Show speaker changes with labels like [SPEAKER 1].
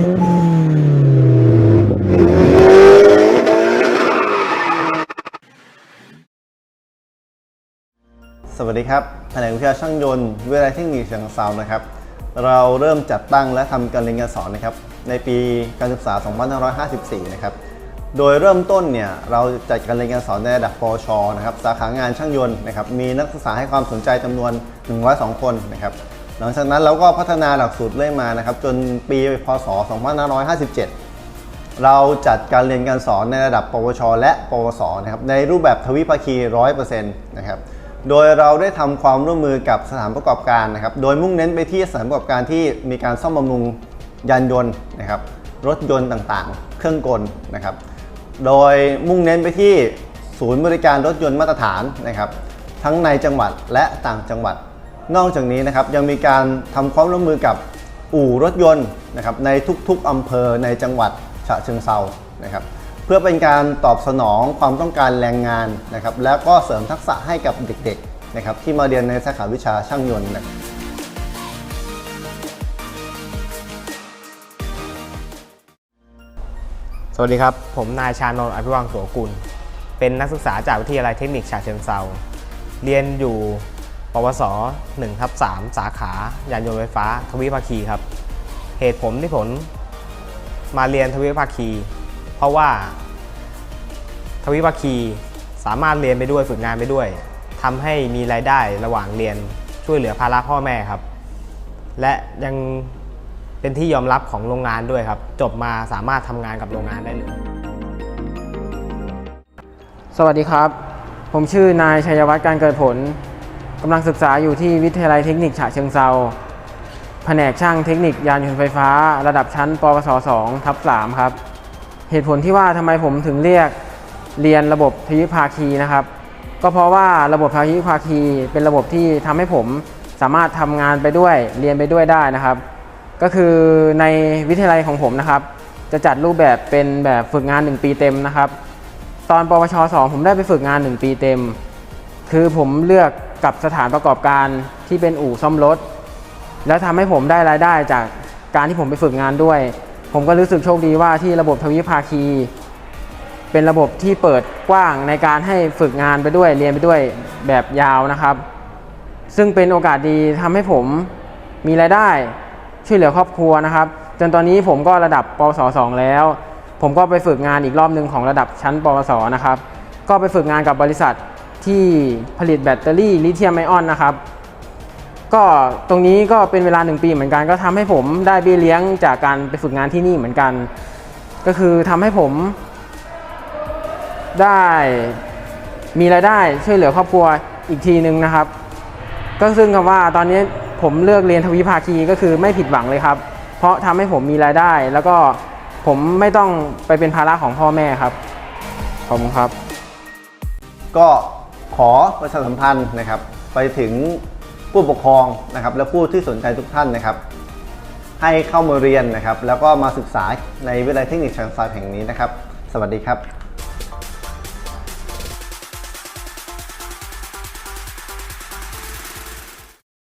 [SPEAKER 1] สวัสดีครับแผนกวิชาช่างยนต์วิทยาลัยเทคนิคเชียงรายนะครับ เราเริ่มจัดตั้งและทำการเรียนการสอนนะครับ ในปีการศึกษา 2554 นะครับ โดยเริ่มต้นเนี่ยเราจัดการเรียนการสอนในระดับปชนะครับ สาขางานช่างยนต์นะครับ มีนักศึกษาให้ความสนใจจำนวน 102 คนนะครับ หลังจากนั้นเราก็พัฒนาหลักสูตรเรื่อยมานะครับ จนปีพศ 2557 เราจัดการเรียนการสอนในระดับ ปวช และปวสนะครับในรูปแบบทวิภาคี 100%นะครับโดยเราได้ทำความร่วมมือกับสถานประกอบการนะครับ โดยมุ่งเน้นไปที่สถานประกอบการที่มีการซ่อมบำรุงยานยนต์นะครับรถยนต์ต่างๆ เครื่องกลนะครับ โดยมุ่งเน้นไปที่ศูนย์บริการรถยนต์มาตรฐานนะครับ ทั้งในจังหวัดและต่างจังหวัด นอกจากนี้นะครับยังมีการทำความร่วมมือกับอู่รถยนต์นะครับในทุกๆอำเภอในจังหวัดฉะเชิงเซานะครับเพื่อเป็นการตอบสนองความต้องการแรงงานนะครับแล้วก็เสริมทักษะให้กับเด็กๆนะครับที่มาเรียนในสาขาวิชาช่างยนต์นะ
[SPEAKER 2] สวัสดีครับ ผมนายชานนท์อภิวังโสกุล เป็นนักศึกษาจากวิทยาลัยเทคนิคฉะเชิงเซาเรียนอยู่ ปวส1ทับ3สาขายานยนต์ไฟฟ้า ทวิภาคีครับ เหตุผมที่ผมมาเรียนทวิภาคี เพราะว่า ทวิภาคีสามารถเรียนไปด้วยฝึกงานไปด้วยทำให้มีรายได้ระหว่างเรียนช่วยเหลือภาระพ่อแม่ครับ และยังเป็นที่ยอมรับของโรงงานด้วยครับ จบมาสามารถทำงานกับโรงงานได้เลย
[SPEAKER 3] สวัสดีครับ ผมชื่อนายชัยวัฒน์การเกิดผล กำลังศึกษาอยู่ที่วิทยาลัยเทคนิคฉะเชิงเซาแผนกช่างเทคนิคยานยนต์ไฟฟ้า ระดับชั้นปวส2ทับ3ครับ เหตุผลที่ว่าทำไมผมถึงเรียกเรียนระบบทวิภาคีนะครับ ก็เพราะว่าระบบทวิภาคีเป็นระบบที่ทำให้ผมสามารถทำงานไปด้วยเรียนไปด้วยได้นะครับ ก็คือในวิทยาลัยของผมนะครับ จะจัดรูปแบบเป็นแบบฝึกงาน 1 ปีเต็มนะครับ ตอนปวช 2 ผมได้ไปฝึกงาน 1 ปีเต็ม คือผมเลือก กับสถานประกอบการที่เป็นอู่ซ่อมรถ แล้วทำให้ผมได้รายได้จากการที่ผมไปฝึกงานด้วย ผมก็รู้สึกโชคดีว่าที่ระบบทวิภาคี เป็นระบบที่เปิดกว้างในการให้ฝึกงานไปด้วยเรียนไปด้วยแบบยาวนะครับ ซึ่งเป็นโอกาสดีทำให้ผมมีรายได้ช่วยเหลือครอบครัวนะครับ จนตอนนี้ผมก็ระดับปวส2แล้ว ผมก็ไปฝึกงานอีกรอบหนึ่งของระดับชั้นปวสนะครับ ก็ไปฝึกงานกับบริษัท ที่ผลิตแบตเตอรี่ลิเธียมไอออนนะครับ ก็ตรงนี้ก็เป็นเวลาหนึ่งปีเหมือนกัน ก็ทำให้ผมได้เบี้ยเลี้ยงจากการไปฝึกงานที่นี่เหมือนกัน ก็คือทำให้ผม ได้มีรายได้ช่วยเหลือครอบครัวอีกทีหนึ่งนะครับ ก็ซึ่งคำว่าตอนนี้ผมเลือกเรียนทวิภาคีก็คือไม่ผิดหวังเลยครับ เพราะทำให้ผมมีรายได้ แล้วก็ผมไม่ต้องไปเป็นภาระของพ่อแม่ครับขอบคุณครับ
[SPEAKER 1] ก็ ขอประชาสัมพันธ์นะครับ ไปถึงผู้ปกครองนะครับ และผู้ที่สนใจทุกท่านนะครับ ให้เข้ามาเรียนนะครับ แล้วก็มาศึกษาในวิทยาลัยเทคนิคชังซายแห่งนี้นะครับ สวัสดีครับ